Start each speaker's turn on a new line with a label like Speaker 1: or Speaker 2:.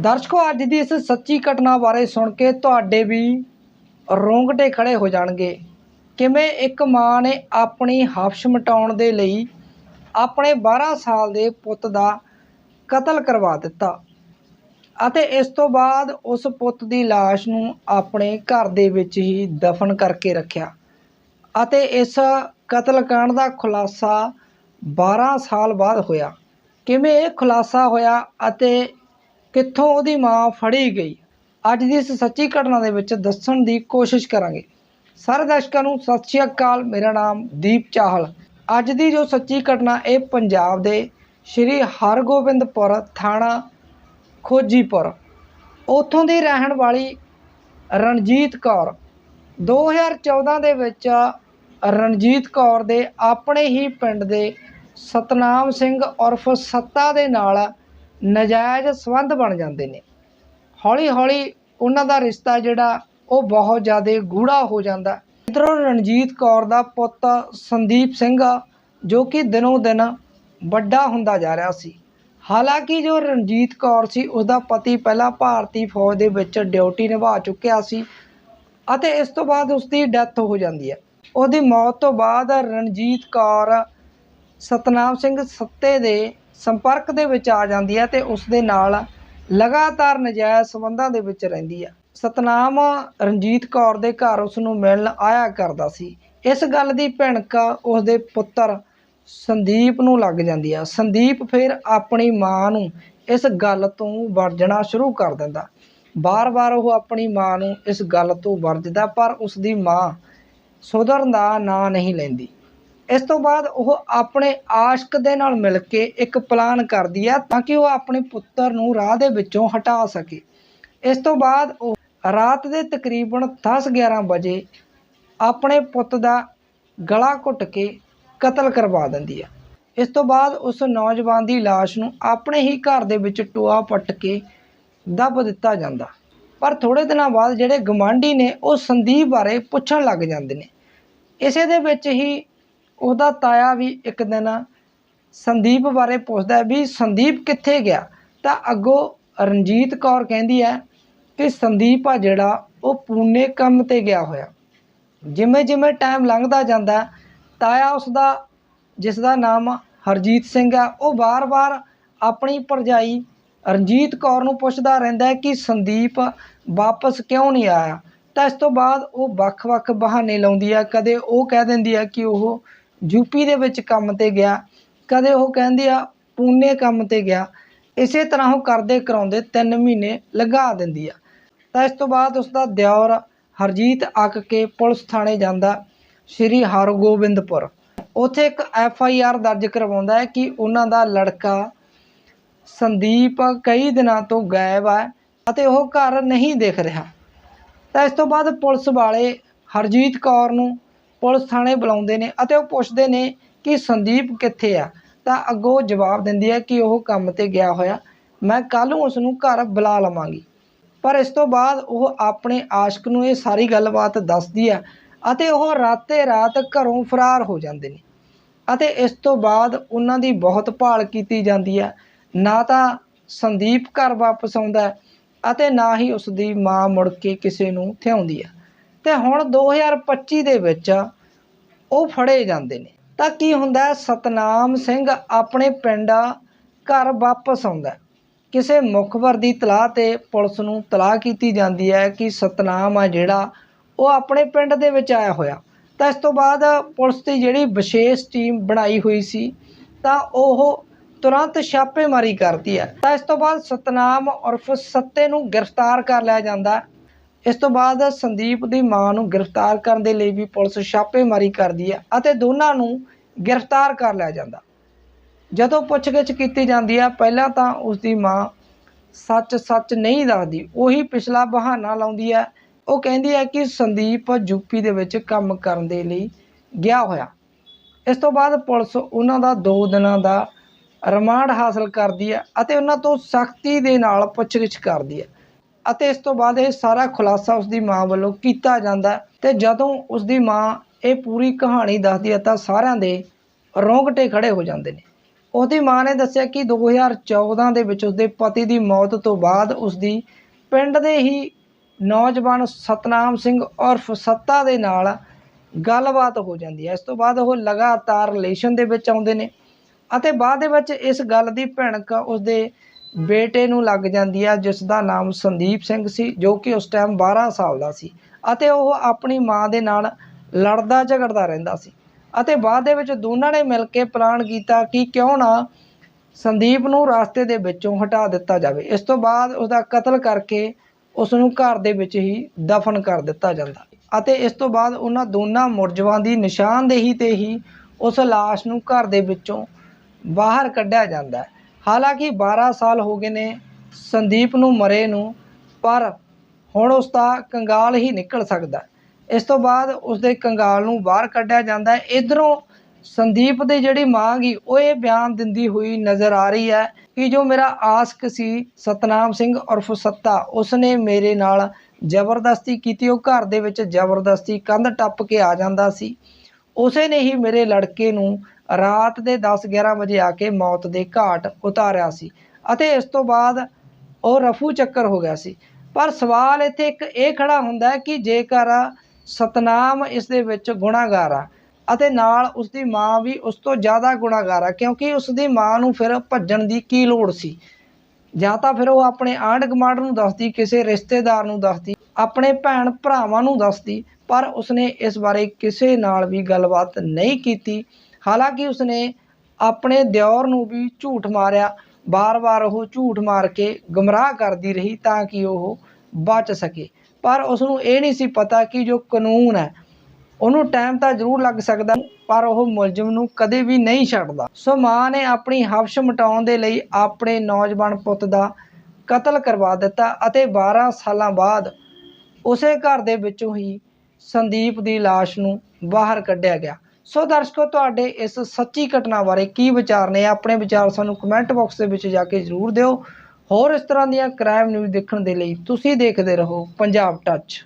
Speaker 1: ਦਰਸ਼ਕੋ, ਅੱਜ ਦੀ ਇਸ ਸੱਚੀ ਘਟਨਾ ਬਾਰੇ ਸੁਣ ਕੇ ਤੁਹਾਡੇ ਵੀ ਰੋਂਗਟੇ ਖੜੇ ਹੋ ਜਾਣਗੇ। ਕਿਵੇਂ ਇੱਕ ਮਾਂ ਨੇ ਆਪਣੀ ਹਫਸ਼ ਮਟਾਉਣ ਦੇ ਲਈ ਆਪਣੇ 12 ਸਾਲ ਦੇ ਪੁੱਤ ਦਾ ਕਤਲ ਕਰਵਾ ਦਿੱਤਾ ਅਤੇ ਇਸ ਤੋਂ ਬਾਅਦ ਉਸ ਪੁੱਤ ਦੀ ਲਾਸ਼ ਨੂੰ ਆਪਣੇ ਘਰ ਦੇ ਵਿੱਚ ਹੀ ਦਫਨ ਕਰਕੇ ਰੱਖਿਆ ਅਤੇ ਇਸ ਕਤਲकांड ਦਾ ਖੁਲਾਸਾ 12 ਸਾਲ ਬਾਅਦ ਹੋਇਆ। ਕਿਵੇਂ ਇਹ ਖੁਲਾਸਾ ਹੋਇਆ ਅਤੇ ਕਿੱਥੋਂ ਉਹਦੀ ਮਾਂ ਫੜੀ ਗਈ? ਅੱਜ ਦੀ ਇਸ ਸੱਚੀ ਘਟਨਾ ਦੇ ਵਿੱਚ ਦੱਸਣ ਦੀ ਕੋਸ਼ਿਸ਼ ਕਰਾਂਗੇ। ਸਾਰੇ ਦਰਸ਼ਕਾਂ ਨੂੰ ਸਤਿ ਸ਼੍ਰੀ ਅਕਾਲ, ਮੇਰਾ ਨਾਮ ਦੀਪ ਚਾਹਲ। ਅੱਜ ਦੀ ਜੋ ਸੱਚੀ ਘਟਨਾ, ਇਹ ਪੰਜਾਬ ਦੇ ਸ਼੍ਰੀ ਹਰਗੋਬਿੰਦਪੁਰ ਥਾਣਾ, ਖੋਜੀਪੁਰ। ਉੱਥੋਂ ਦੀ ਰਹਿਣ ਵਾਲੀ ਰਣਜੀਤ ਕੌਰ। 2014 ਦੇ ਵਿੱਚ ਰਣਜੀਤ ਕੌਰ ਦੇ ਆਪਣੇ ਹੀ ਪਿੰਡ ਦੇ ਸਤਨਾਮ ਸਿੰਘ ਉਰਫ ਸੱਤਾ ਦੇ ਨਾਲ ਨਜਾਇਜ਼ ਸੰਬੰਧ ਬਣ ਜਾਂਦੇ ਨੇ। ਹੌਲੀ ਹੌਲੀ ਉਹਨਾਂ ਦਾ ਰਿਸ਼ਤਾ ਜਿਹੜਾ, ਉਹ ਬਹੁਤ ਜ਼ਿਆਦਾ ਗੂੜਾ ਹੋ ਜਾਂਦਾ। ਇੱਧਰੋਂ ਰਣਜੀਤ ਕੌਰ ਦਾ ਪੁੱਤ ਸੰਦੀਪ ਸਿੰਘ, ਜੋ ਕਿ ਦਿਨੋਂ ਦਿਨ ਵੱਡਾ ਹੁੰਦਾ ਜਾ ਰਿਹਾ ਸੀ। ਹਾਲਾਂਕਿ ਜੋ ਰਣਜੀਤ ਕੌਰ ਸੀ, ਉਹਦਾ ਪਤੀ ਪਹਿਲਾਂ ਭਾਰਤੀ ਫੌਜ ਦੇ ਵਿੱਚ ਡਿਊਟੀ ਨਿਭਾ ਚੁੱਕਿਆ ਸੀ ਅਤੇ ਇਸ ਤੋਂ ਬਾਅਦ ਉਸ ਦੀ ਡੈਥ ਹੋ ਜਾਂਦੀ ਹੈ। ਉਹਦੀ ਮੌਤ ਤੋਂ ਬਾਅਦ ਰਣਜੀਤ ਕੌਰ ਸਤਨਾਮ ਸਿੰਘ ਸੱਤੇ ਦੇ ਸੰਪਰਕ ਦੇ ਵਿੱਚ ਆ ਜਾਂਦੀ ਹੈ ਤੇ ਉਸ ਦੇ ਨਾਲ ਲਗਾਤਾਰ ਨਜਾਇਜ਼ ਸੰਬੰਧਾਂ ਦੇ ਵਿੱਚ ਰਹਿੰਦੀ ਆ ਸਤਨਾਮ ਰਣਜੀਤ ਕੌਰ ਦੇ ਘਰ ਉਸ ਨੂੰ ਮਿਲਣ ਆਇਆ ਕਰਦਾ ਸੀ। ਇਸ ਗੱਲ ਦੀ ਭਿਣਕ ਉਸ ਦੇ ਪੁੱਤਰ ਸੰਦੀਪ ਨੂੰ ਲੱਗ ਜਾਂਦੀ ਆ ਸੰਦੀਪ ਫਿਰ ਆਪਣੀ ਮਾਂ ਨੂੰ ਇਸ ਗੱਲ ਤੋਂ ਵਰਜਣਾ ਸ਼ੁਰੂ ਕਰ ਦਿੰਦਾ। ਬਾਰ-ਬਾਰ ਉਹ ਆਪਣੀ ਮਾਂ ਨੂੰ ਇਸ ਗੱਲ ਤੋਂ ਵਰਜਦਾ, ਪਰ ਉਸ ਦੀ ਮਾਂ ਸੁਧਰਨ ਦਾ ਨਾਂ ਨਹੀਂ ਲੈਂਦੀ। ਇਸ ਤੋਂ ਬਾਅਦ ਉਹ ਆਪਣੇ ਆਸ਼ਕ ਦੇ ਨਾਲ ਮਿਲ ਕੇ ਇੱਕ ਪਲਾਨ ਕਰਦੀ ਹੈ ਤਾਂ ਕਿ ਉਹ ਆਪਣੇ ਪੁੱਤਰ ਨੂੰ ਰਾਹ ਦੇ ਵਿੱਚੋਂ ਹਟਾ ਸਕੇ। ਇਸ ਤੋਂ ਬਾਅਦ ਉਹ ਰਾਤ ਦੇ ਤਕਰੀਬਨ 10-11 ਵਜੇ ਆਪਣੇ ਪੁੱਤ ਦਾ ਗਲਾ ਘੁੱਟ ਕੇ ਕਤਲ ਕਰਵਾ ਦਿੰਦੀ ਹੈ ਇਸ ਤੋਂ ਬਾਅਦ ਉਸ ਨੌਜਵਾਨ ਦੀ ਲਾਸ਼ ਨੂੰ ਆਪਣੇ ਹੀ ਘਰ ਦੇ ਵਿੱਚ ਟੋਆ ਪੱਟ ਕੇ ਦੱਬ ਦਿੱਤਾ ਜਾਂਦਾ। ਪਰ ਥੋੜੇ ਦਿਨਾਂ ਬਾਅਦ ਜਿਹੜੇ ਗਵਾਂਢੀ ਨੇ ਉਹ ਸੰਦੀਪ ਬਾਰੇ ਪੁੱਛਣ ਲੱਗ ਜਾਂਦੇ ਨੇ। ਇਸੇ ਦੇ ਵਿੱਚ ਹੀ ਉਹਦਾ ਤਾਇਆ ਵੀ ਇੱਕ ਦਿਨ ਸੰਦੀਪ ਬਾਰੇ ਪੁੱਛਦਾ ਵੀ ਸੰਦੀਪ ਕਿੱਥੇ ਗਿਆ? ਤਾਂ ਅੱਗੋਂ ਰਣਜੀਤ ਕੌਰ ਕਹਿੰਦੀ ਹੈ ਕਿ ਸੰਦੀਪ ਆ ਜਿਹੜਾ, ਉਹ ਪੂਨੇ ਕੰਮ ਤੇ ਗਿਆ ਹੋਇਆ। ਜਿਵੇਂ ਜਿਵੇਂ ਟਾਈਮ ਲੰਘਦਾ ਜਾਂਦਾ, ਤਾਇਆ ਉਸ ਦਾ ਜਿਸ ਦਾ ਨਾਮ ਹਰਜੀਤ ਸਿੰਘ ਆ ਉਹ ਵਾਰ-ਵਾਰ ਆਪਣੀ ਭਰਜਾਈ ਰਣਜੀਤ ਕੌਰ ਨੂੰ ਪੁੱਛਦਾ ਰਹਿੰਦਾ ਕਿ ਸੰਦੀਪ ਵਾਪਸ ਕਿਉਂ ਨਹੀਂ ਆਇਆ? ਤਾਂ ਇਸ ਤੋਂ ਬਾਅਦ ਉਹ ਵੱਖ-ਵੱਖ ਬਹਾਨੇ ਲਾਉਂਦੀ ਆ ਕਦੇ ਉਹ ਕਹਿ ਦਿੰਦੀ ਆ ਕਿ ਉਹ ਯੂਪੀ ਦੇ ਵਿੱਚ ਕੰਮ ਤੇ ਗਿਆ, ਕਦੇ ਉਹ ਕਹਿੰਦੇ ਆ ਪੂਨੇ ਕੰਮ ਤੇ ਗਿਆ, ਇਸੇ ਤਰ੍ਹਾਂ ਉਹ ਕਰਦੇ ਕਰਾਉਂਦੇ 3 ਮਹੀਨੇ ਲਗਾ ਦਿੰਦੀ ਆ। ਤਾਂ ਇਸ ਤੋਂ ਬਾਅਦ ਉਸ ਦਾ ਦਿਓਰ ਹਰਜੀਤ ਅੱਕ ਕੇ ਪੁਲਿਸ ਥਾਣੇ ਜਾਂਦਾ, ਸ਼੍ਰੀ ਹਰਗੋਬਿੰਦਪੁਰ। ਉੱਥੇ ਇੱਕ ਐਫ ਆਈ ਆਰ ਦਰਜ ਕਰਵਾਉਂਦਾ ਹੈ ਕਿ ਉਹਨਾਂ ਦਾ ਲੜਕਾ ਸੰਦੀਪ ਕਈ ਦਿਨਾਂ ਤੋਂ ਗਾਇਬ ਹੈ ਅਤੇ ਉਹ ਘਰ ਨਹੀਂ ਦਿਖ ਰਿਹਾ। ਤਾਂ ਇਸ ਤੋਂ ਬਾਅਦ ਪੁਲਿਸ ਵਾਲੇ ਹਰਜੀਤ ਕੌਰ ਨੂੰ ਪੁਲਿਸ ਥਾਣੇ ਬੁਲਾਉਂਦੇ ਨੇ ਅਤੇ ਉਹ ਪੁੱਛਦੇ ਨੇ ਕਿ ਸੰਦੀਪ ਕਿੱਥੇ ਆ? ਤਾਂ ਅੱਗੋਂ ਜਵਾਬ ਦਿੰਦੀ ਹੈ ਕਿ ਉਹ ਕੰਮ ਤੇ ਗਿਆ ਹੋਇਆ। ਮੈਂ ਕੱਲ ਨੂੰ ਉਸ ਨੂੰ ਘਰ ਬੁਲਾ ਲਵਾਂਗੀ। ਪਰ ਇਸ ਤੋਂ ਬਾਅਦ ਉਹ ਆਪਣੇ ਆਸ਼ਕ ਨੂੰ ਇਹ ਸਾਰੀ ਗੱਲਬਾਤ ਦੱਸਦੀ ਹੈ ਅਤੇ ਉਹ ਰਾਤੇ ਰਾਤ ਘਰੋਂ ਫਰਾਰ ਹੋ ਜਾਂਦੇ ਨੇ। ਅਤੇ ਇਸ ਤੋਂ ਬਾਅਦ ਉਹਨਾਂ ਦੀ ਬਹੁਤ ਭਾਲ ਕੀਤੀ ਜਾਂਦੀ ਹੈ। ਨਾ ਤਾਂ ਸੰਦੀਪ ਘਰ ਵਾਪਸ ਆਉਂਦਾ ਅਤੇ ਨਾ ਹੀ ਉਸ ਦੀ ਮਾਂ ਮੁੜ ਕੇ ਕਿਸੇ ਨੂੰ ਥਿਆਉਂਦੀ ਹੈ। ਤੇ ਹੁਣ 2025 ਦੇ ਵਿੱਚ ਉਹ ਫੜੇ ਜਾਂਦੇ ਨੇ। ਤਾਂ ਕੀ ਹੁੰਦਾ ਸਤਨਾਮ ਸਿੰਘ ਆਪਣੇ ਪਿੰਡ ਘਰ ਵਾਪਸ ਆਉਂਦਾ ਕਿਸੇ ਮੁਖਬਰ ਦੀ ਤਲਾਹ ਤੇ ਪੁਲਿਸ ਨੂੰ ਤਲਾਹ ਕੀਤੀ ਜਾਂਦੀ ਹੈ ਕਿ ਸਤਨਾਮ ਆ ਜਿਹੜਾ, ਉਹ ਆਪਣੇ ਪਿੰਡ ਦੇ ਵਿੱਚ ਆਇਆ ਹੋਇਆ। ਤਾਂ ਇਸ ਤੋਂ ਬਾਅਦ ਪੁਲਿਸ ਦੀ ਜਿਹੜੀ ਵਿਸ਼ੇਸ਼ ਟੀਮ ਬਣਾਈ ਹੋਈ ਸੀ, ਤਾਂ ਉਹ ਤੁਰੰਤ ਛਾਪੇਮਾਰੀ ਕਰਦੀ ਹੈ। ਤਾਂ ਇਸ ਤੋਂ ਬਾਅਦ ਸਤਨਾਮ ਉਰਫ ਸੱਤੇ ਨੂੰ ਗ੍ਰਿਫਤਾਰ ਕਰ ਲਿਆ ਜਾਂਦਾ ਇਸ ਤੋਂ ਬਾਅਦ ਸੰਦੀਪ ਦੀ ਮਾਂ ਨੂੰ ਗ੍ਰਿਫਤਾਰ ਕਰਨ ਦੇ ਲਈ ਵੀ ਪੁਲਿਸ ਛਾਪੇਮਾਰੀ ਕਰਦੀ ਹੈ ਅਤੇ ਦੋਨਾਂ ਨੂੰ ਗ੍ਰਿਫਤਾਰ ਕਰ ਲਿਆ ਜਾਂਦਾ। ਜਦੋਂ ਪੁੱਛਗਿੱਛ ਕੀਤੀ ਜਾਂਦੀ ਹੈ, ਪਹਿਲਾਂ ਤਾਂ ਉਸ ਦੀ ਮਾਂ ਸੱਚ ਸੱਚ ਨਹੀਂ ਦੱਸਦੀ, ਉਹੀ ਪਿਛਲਾ ਬਹਾਨਾ ਲਾਉਂਦੀ ਹੈ। ਉਹ ਕਹਿੰਦੀ ਹੈ ਕਿ ਸੰਦੀਪ ਯੂਪੀ ਦੇ ਵਿੱਚ ਕੰਮ ਕਰਨ ਦੇ ਲਈ ਗਿਆ ਹੋਇਆ। ਇਸ ਤੋਂ ਬਾਅਦ ਪੁਲਿਸ ਉਹਨਾਂ ਦਾ 2 ਦਿਨਾਂ ਦਾ ਰਿਮਾਂਡ ਹਾਸਲ ਕਰਦੀ ਹੈ ਅਤੇ ਉਹਨਾਂ ਤੋਂ ਸਖਤੀ ਦੇ ਨਾਲ ਪੁੱਛਗਿੱਛ ਕਰਦੀ ਹੈ। ਅਤੇ ਇਸ ਤੋਂ ਬਾਅਦ ਇਹ ਸਾਰਾ ਖੁਲਾਸਾ ਉਸ ਦੀ ਮਾਂ ਵੱਲੋਂ ਕੀਤਾ ਜਾਂਦਾ ਹੈ। ਤੇ ਜਦੋਂ ਉਸ ਦੀ ਮਾਂ ਇਹ ਪੂਰੀ ਕਹਾਣੀ ਦੱਸਦੀ ਹੈ ਤਾਂ ਸਾਰਿਆਂ ਦੇ ਰੋਂਗਟੇ ਖੜੇ ਹੋ ਜਾਂਦੇ ਨੇ। ਉਹਦੀ ਮਾਂ ਨੇ ਦੱਸਿਆ ਕਿ 2014 ਦੇ ਵਿੱਚ ਉਸਦੇ ਪਤੀ ਦੀ ਮੌਤ ਤੋਂ ਬਾਅਦ ਉਸਦੀ ਪਿੰਡ ਦੇ ਹੀ ਨੌਜਵਾਨ ਸਤਨਾਮ ਸਿੰਘ ਉਰਫ ਸੱਤਾ ਦੇ ਨਾਲ ਗੱਲਬਾਤ ਹੋ ਜਾਂਦੀ ਹੈ। ਇਸ ਤੋਂ ਬਾਅਦ ਉਹ ਲਗਾਤਾਰ ਰਿਲੇਸ਼ਨ ਦੇ ਵਿੱਚ ਆਉਂਦੇ ਨੇ ਅਤੇ ਬਾਅਦ ਦੇ ਵਿੱਚ ਇਸ ਗੱਲ ਦੀ ਭਿਣਕ ਉਸਦੇ ਬੇਟੇ ਨੂੰ ਲੱਗ ਜਾਂਦੀ ਹੈ ਜਿਸ ਦਾ ਨਾਮ ਸੰਦੀਪ ਸਿੰਘ ਸੀ, ਜੋ ਕਿ ਉਸ ਟਾਈਮ 12 ਸਾਲ ਦਾ ਸੀ ਅਤੇ ਉਹ ਆਪਣੀ ਮਾਂ ਦੇ ਨਾਲ ਲੜਦਾ ਝਗੜਦਾ ਰਹਿੰਦਾ ਸੀ ਅਤੇ ਬਾਅਦ ਦੇ ਵਿੱਚ ਦੋਨਾਂ ਨੇ ਮਿਲ ਕੇ ਪਲਾਨ ਕੀਤਾ ਕਿ ਕਿਉਂ ਨਾ ਸੰਦੀਪ ਨੂੰ ਰਾਸਤੇ ਦੇ ਵਿੱਚੋਂ ਹਟਾ ਦਿੱਤਾ ਜਾਵੇ। ਇਸ ਤੋਂ ਬਾਅਦ ਉਹਦਾ ਕਤਲ ਕਰਕੇ ਉਸ ਨੂੰ ਘਰ ਦੇ ਵਿੱਚ ਹੀ ਦਫਨ ਕਰ ਦਿੱਤਾ ਜਾਂਦਾ ਅਤੇ ਇਸ ਤੋਂ ਬਾਅਦ ਉਹਨਾਂ ਦੋਨਾਂ ਮੁਰਜਵਾਂ ਦੀ ਨਿਸ਼ਾਨਦੇਹੀ ਤੇ ਹੀ ਉਸ ਲਾਸ਼ ਨੂੰ ਘਰ ਦੇ ਵਿੱਚੋਂ ਬਾਹਰ ਕੱਢਿਆ ਜਾਂਦਾ ਹੈ। ਹਾਲਾਂਕਿ 12 ਸਾਲ ਹੋ ਗਏ ਨੇ ਸੰਦੀਪ ਨੂੰ ਮਰੇ ਨੂੰ, ਪਰ ਹੁਣ ਉਸ ਦਾ ਕੰਗਾਲ ਹੀ ਨਿਕਲ ਸਕਦਾ ਇਸ ਤੋਂ ਬਾਅਦ ਉਸ ਦੇ ਕੰਗਾਲ ਨੂੰ ਬਾਹਰ ਕੱਢਿਆ ਜਾਂਦਾ ਹੈ। ਇਧਰੋਂ ਸੰਦੀਪ ਦੀ ਜਿਹੜੀ ਮਾਂ ਗਈ ਉਹ ਇਹ ਬਿਆਨ ਦਿੰਦੀ ਹੋਈ ਨਜ਼ਰ ਆ ਰਹੀ ਹੈ ਕਿ ਜੋ ਮੇਰਾ ਆਸਕ ਸੀ, ਸਤਨਾਮ ਸਿੰਘ ਉਰਫ ਸੱਤਾ, ਉਸਨੇ ਮੇਰੇ ਨਾਲ ਜ਼ਬਰਦਸਤੀ ਕੀਤੀ। ਉਹ ਘਰ ਦੇ ਵਿੱਚ ਜ਼ਬਰਦਸਤੀ ਕੰਧ ਟੱਪ ਕੇ ਆ ਜਾਂਦਾ ਸੀ। ਉਸੇ ਨੇ ਹੀ ਮੇਰੇ ਲੜਕੇ ਨੂੰ ਰਾਤ ਦੇ 10-11 ਵਜੇ ਆ ਕੇ ਮੌਤ ਦੇ ਘਾਟ ਉਤਾਰਿਆ ਸੀ ਅਤੇ ਇਸ ਤੋਂ ਬਾਅਦ ਉਹ ਰਫੂ ਚੱਕਰ ਹੋ ਗਿਆ ਸੀ। ਪਰ ਸਵਾਲ ਇੱਥੇ ਇੱਕ ਇਹ ਖੜਾ ਹੁੰਦਾ ਕਿ ਜੇਕਰ ਸਤਨਾਮ ਇਸ ਦੇ ਵਿੱਚ ਗੁਨਾਹਗਾਰ ਆ ਅਤੇ ਨਾਲ ਉਸ ਦੀ ਮਾਂ ਵੀ ਉਸ ਤੋਂ ਜ਼ਿਆਦਾ ਗੁਨਾਹਗਾਰ ਆ, ਕਿਉਂਕਿ ਉਸ ਦੀ ਮਾਂ ਨੂੰ ਫਿਰ ਭੱਜਣ ਦੀ ਕੀ ਲੋੜ ਸੀ? ਜਾਂ ਤਾਂ ਫਿਰ ਉਹ ਆਪਣੇ ਆਂਢ ਗੁਆਂਢ ਨੂੰ ਦੱਸਦੀ, ਕਿਸੇ ਰਿਸ਼ਤੇਦਾਰ ਨੂੰ ਦੱਸਦੀ, ਆਪਣੇ ਭੈਣ ਭਰਾਵਾਂ ਨੂੰ ਦੱਸਦੀ, ਪਰ ਉਸਨੇ ਇਸ ਬਾਰੇ ਕਿਸੇ ਨਾਲ ਵੀ ਗੱਲਬਾਤ ਨਹੀਂ ਕੀਤੀ। ਹਾਲਾਂਕਿ ਉਸਨੇ ਆਪਣੇ ਦਿਓਰ ਨੂੰ ਵੀ ਝੂਠ ਮਾਰਿਆ। ਬਾਰ-ਬਾਰ ਉਹ ਝੂਠ ਮਾਰ ਕੇ ਗਮਰਾਹ ਕਰਦੀ ਰਹੀ ਤਾਂ ਕਿ ਉਹ ਬਚ ਸਕੇ। ਪਰ ਉਸ ਨੂੰ ਇਹ ਨਹੀਂ ਸੀ ਪਤਾ ਕਿ ਜੋ ਕਾਨੂੰਨ ਹੈ, ਉਹਨੂੰ ਟਾਈਮ ਤਾਂ ਜ਼ਰੂਰ ਲੱਗ ਸਕਦਾ, ਪਰ ਉਹ ਮੁਲਜ਼ਮ ਨੂੰ ਕਦੇ ਵੀ ਨਹੀਂ ਛੱਡਦਾ। ਸੋ ਮਾਂ ਨੇ ਆਪਣੀ ਹਵਸ਼ ਮਿਟਾਉਣ ਦੇ ਲਈ ਆਪਣੇ ਨੌਜਵਾਨ ਪੁੱਤ ਦਾ ਕਤਲ ਕਰਵਾ ਦਿੱਤਾ ਅਤੇ 12 ਸਾਲਾਂ ਬਾਅਦ ਉਸੇ ਘਰ ਦੇ ਵਿੱਚੋਂ ਹੀ ਸੰਦੀਪ ਦੀ ਲਾਸ਼ ਨੂੰ ਬਾਹਰ ਕੱਢਿਆ ਗਿਆ। ਸੋ ਦਰਸ਼ਕੋ, ਤੁਹਾਡੇ ਇਸ ਸੱਚੀ ਘਟਨਾ ਬਾਰੇ ਕੀ ਵਿਚਾਰ ਨੇ, ਆਪਣੇ ਵਿਚਾਰ ਸਾਨੂੰ ਕਮੈਂਟ ਬਾਕਸ ਦੇ ਵਿੱਚ ਜਾ ਕੇ ਜ਼ਰੂਰ ਦਿਓ। ਹੋਰ ਇਸ ਤਰ੍ਹਾਂ ਦੀਆਂ ਕ੍ਰਾਈਮ ਨਿਊਜ਼ ਦੇਖਣ ਦੇ ਲਈ ਤੁਸੀਂ ਦੇਖਦੇ ਰਹੋ ਪੰਜਾਬ ਟੱਚ